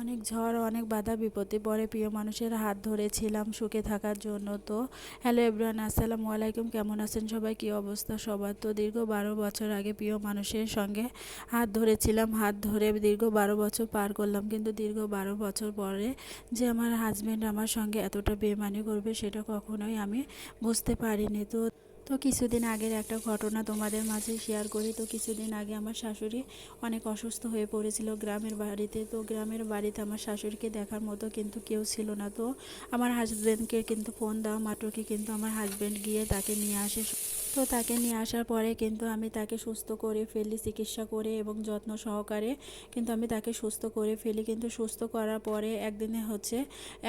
অনেক ঝড়, অনেক বাধা, বিপত্তি পরে প্রিয় মানুষের হাত ধরেছিলাম সুখে থাকার জন্য। তো হ্যালো এভরিওয়ান, আসসালামু আলাইকুম। কেমন আছেন সবাই? কী অবস্থা সবার? তো দীর্ঘ বারো বছর আগে প্রিয় মানুষের সঙ্গে হাত ধরেছিলাম, হাত ধরে দীর্ঘ বারো বছর পার করলাম। কিন্তু দীর্ঘ বারো বছর পরে যে আমার হাজব্যান্ড আমার সঙ্গে এতটা বেমানি করবে, সেটা কখনোই আমি বুঝতে পারিনি। তো তো কিছুদিন আগের একটা ঘটনা তোমাদের মাঝে শেয়ার করি। তো কিছুদিন আগে আমার শাশুড়ি অনেক অসুস্থ হয়ে পড়েছিল গ্রামের বাড়িতে। তো গ্রামের বাড়িতে আমার শাশুড়িকে দেখার মতো কিন্তু কেউ ছিল না। তো আমার হাজব্যান্ডকে কিন্তু ফোন দেওয়া মাত্রকে কিন্তু আমার হাজব্যান্ড গিয়ে তাকে নিয়ে আসে। তো তাকে নিয়ে আসার পরে কিন্তু আমি তাকে সুস্থ করে ফেলি, চিকিৎসা করে এবং যত্ন সহকারে কিন্তু আমি তাকে সুস্থ করে ফেলি। কিন্তু সুস্থ করার পরে একদিনে হচ্ছে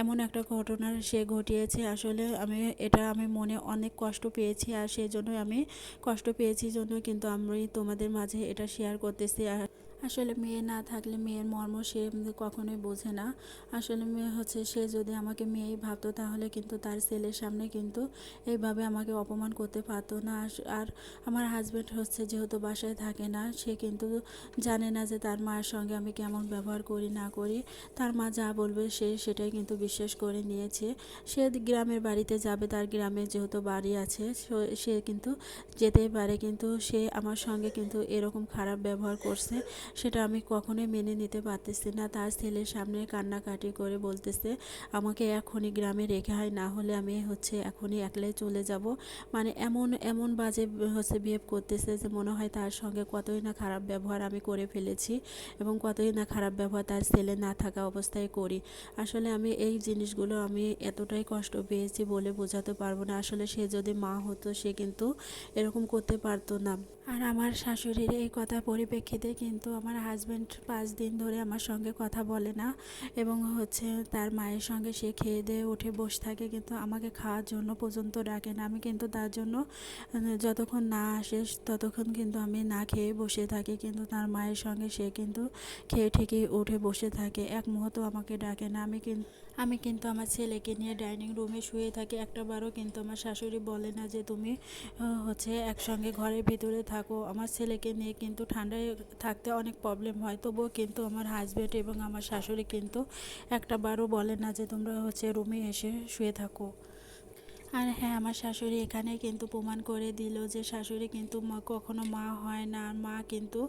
এমন একটা ঘটনা সে ঘটিয়েছে। আসলে আমি, এটা আমি মনে অনেক কষ্ট পেয়েছি। আর সেই জন্যই আমি কষ্ট পেয়েছি জন্য কিন্তু আমি তোমাদের মাঝে এটা শেয়ার করতেছি। আর আসলে মেয়ে না থাকলে মেয়ের মর্ম সে কখনোই বোঝে না। আসলে মেয়ে হচ্ছে, সে যদি আমাকে মেয়েই ভাবতো তাহলে কিন্তু তার ছেলের সামনে কিন্তু এইভাবে আমাকে অপমান করতে পারতো না। আর- আমার হাজব্যান্ড হচ্ছে যেহেতু বাসায় থাকে না, সে কিন্তু জানে না যে তার মায়ের সঙ্গে আমি কেমন ব্যবহার করি, না করি। তার মা যা বলবে সে সেটাই কিন্তু বিশ্বাস করে নিয়েছে। সে গ্রামের বাড়িতে যাবে, তার গ্রামে যেহেতু বাড়ি আছে সে কিন্তু যেতেই পারে, কিন্তু সে আমার সঙ্গে কিন্তু এরকম খারাপ ব্যবহার করছে সেটা আমি কখনোই মেনে নিতে পারতেছি না। তার ছেলের সামনে কান্নাকাটি করে বলতেছে, আমাকে এখনই গ্রামে রেখে হয় না হলে আমি হচ্ছে এখনই একলাই চলে যাব। মানে এমন এমন বাজে হচ্ছে বিহেভ করতেছে যে মনে হয় তার সঙ্গে কতই না খারাপ ব্যবহার আমি করে ফেলেছি এবং কতই না খারাপ ব্যবহার তার ছেলে না থাকা অবস্থায় করি। আসলে আমি এই জিনিসগুলো আমি এতটাই কষ্ট পেয়েছি বলে বোঝাতে পারব না। আসলে সে যদি মা হতো, সে কিন্তু এরকম করতে পারতো না। আর আমার শাশুড়ির এই কথা পরিপ্রেক্ষিতে কিন্তু আমার হাজব্যান্ড পাঁচ দিন ধরে আমার সঙ্গে কথা বলে না এবং হচ্ছে তার মায়ের সঙ্গে সে খেয়ে দিয়ে উঠে বসে থাকে কিন্তু আমাকে খাওয়ার জন্য পর্যন্ত ডাকে না। আমি কিন্তু তার জন্য যতক্ষণ না আসে ততক্ষণ কিন্তু আমি না খেয়ে বসে থাকি কিন্তু তার মায়ের সঙ্গে সে কিন্তু খেয়ে ঠিকই উঠে বসে থাকে। এক মুহূর্ত আমাকে ডাকে না। আমি কিন্তু আমি কিন্তু আমার ছেলেকে নিয়ে ডাইনিং রুমে শুয়ে থাকি। একটা বারও কিন্তু আমার শাশুড়ি বলে না যে তুমি হচ্ছে একসঙ্গে ঘরের ভিতরে থাকো। আমার ছেলেকে নিয়ে কিন্তু ঠান্ডায় থাকতে অনেক প্রবলেম হয়। তবুও কিন্তু আমার হাজব্যান্ড এবং আমার শাশুড়ি কিন্তু একটা বারও বলে না যে তোমরা হচ্ছে রুমে এসে শুয়ে থাকো। আর হ্যাঁ আমার শাশুড়ি এখানে কিন্তু প্রমাণ করে দিল যে শাশুড়ি কিন্তু মা, কখনো মা হয় না। আর মা কিন্তু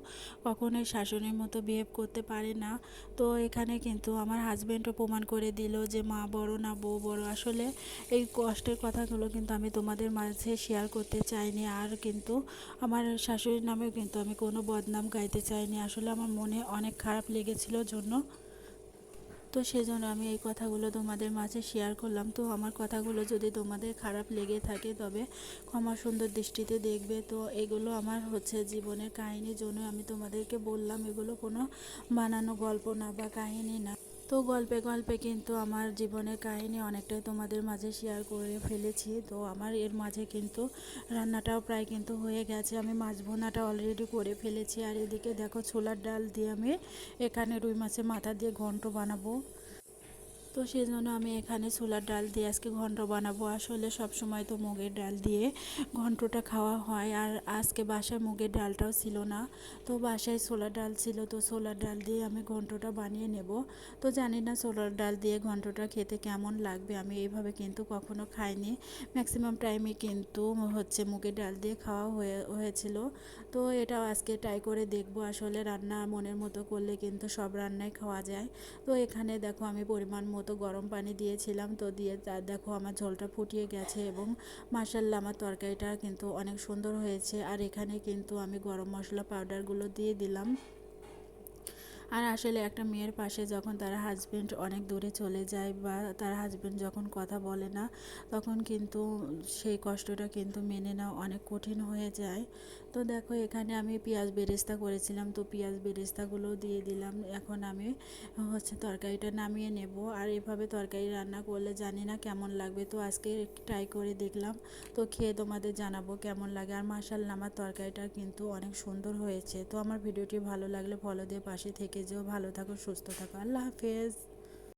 কখনোই শাশুড়ির মতো বিহেভ করতে পারে না। তো এখানে কিন্তু আমার হাজব্যান্ডও প্রমাণ করে দিল যে মা বড় না বউ বড়। আসলে এই কষ্টের কথাগুলো কিন্তু আমি তোমাদের মাঝে শেয়ার করতে চাইনি। আর কিন্তু আমার শাশুড়ির নামেও কিন্তু আমি কোনো বদনাম গাইতে চাইনি। আসলে আমার মনে অনেক খারাপ লেগেছিল জন্য। তো সেজন্য আমি এই কথাগুলো তোমাদের মাঝে শেয়ার করলাম। তো আমার কথাগুলো যদি তোমাদের খারাপ লেগে থাকে, তবে ক্ষমা সুন্দর দৃষ্টিতে দেখবে। তো এগুলো আমার হচ্ছে জীবনের কাহিনীর জন্য আমি তোমাদেরকে বললাম, এগুলো কোনো বানানো গল্প না বা কাহিনী না। তো গল্পে গল্পে কিন্তু আমার জীবনের কাহিনী অনেকটাই তোমাদের মাঝে শেয়ার করে ফেলেছি। তো আমার এর মাঝে কিন্তু রান্নাটাও প্রায় কিন্তু হয়ে গেছে। আমি মাছ ভোনাটা অলরেডি করে ফেলেছি। আর এদিকে দেখো ছোলার ডাল দিয়ে আমি এখানে রুই মাছের মাথা দিয়ে ঘন্ট বানাবো। তো সেই জন্য আমি এখানে ছোলার ডাল দিয়ে আজকে ঘন্ট বানাবো। আসলে সব সময় তো মুগের ডাল দিয়ে ঘন্টটা খাওয়া হয় আর আজকে বাসায় মুগের ডালটাও ছিল না। তো বাসায় ছোলার ডাল ছিল, তো ছোলার ডাল দিয়ে আমি ঘন্টটা বানিয়ে নেব। তো জানি না ছোলার ডাল দিয়ে ঘন্টটা খেতে কেমন লাগবে, আমি এইভাবে কিন্তু কখনো খাইনি। ম্যাক্সিমাম টাইমে কিন্তু হচ্ছে মুগের ডাল দিয়ে খাওয়া হয়ে, হয়েছিল। তো এটাও আজকে ট্রাই করে দেখব। আসলে রান্না মনের মতো করলে কিন্তু সব রান্নাই খাওয়া যায়। তো এখানে দেখো আমি পরিমাণ মতো গরম পানি দিয়েছিলাম। তো দিয়ে দেখো আমার ঝোলটা ফুটিয়ে গেছে এবং মাসাল্লা আমার তরকারিটা কিন্তু অনেক সুন্দর হয়েছে। আর এখানে কিন্তু আমি গরম মশলা পাউডারগুলো দিয়ে দিলাম। আর আসলে একটা মেয়ের পাশে যখন তার হাজবেন্ড অনেক দূরে চলে যায় বা তার হাজবেন্ড যখন কথা বলে না, তখন কিন্তু সেই কষ্টটা কিন্তু মেনে নেওয়া অনেক কঠিন হয়ে যায়। তো দেখো, এখানে আমি পেঁয়াজ বেরেস্তা করেছিলাম, তো পেঁয়াজ বেরেস্তাগুলো দিয়ে দিলাম। এখন আমি হচ্ছে তরকারিটা নামিয়ে নেব। আর এভাবে তরকারি রান্না করলে জানি না কেমন লাগবে, তো আজকে ট্রাই করে দেখলাম। তো খেয়ে তোমাদের জানাব কেমন লাগে। আর মাসাল্লাহ আমার তরকারিটা কিন্তু অনেক সুন্দর হয়েছে। তো আমার ভিডিওটি ভালো লাগলে ফলো দিয়ে পাশে থেকে যেও ভালো থাকো সুস্থ থাকো। আল্লাহ হাফেজ।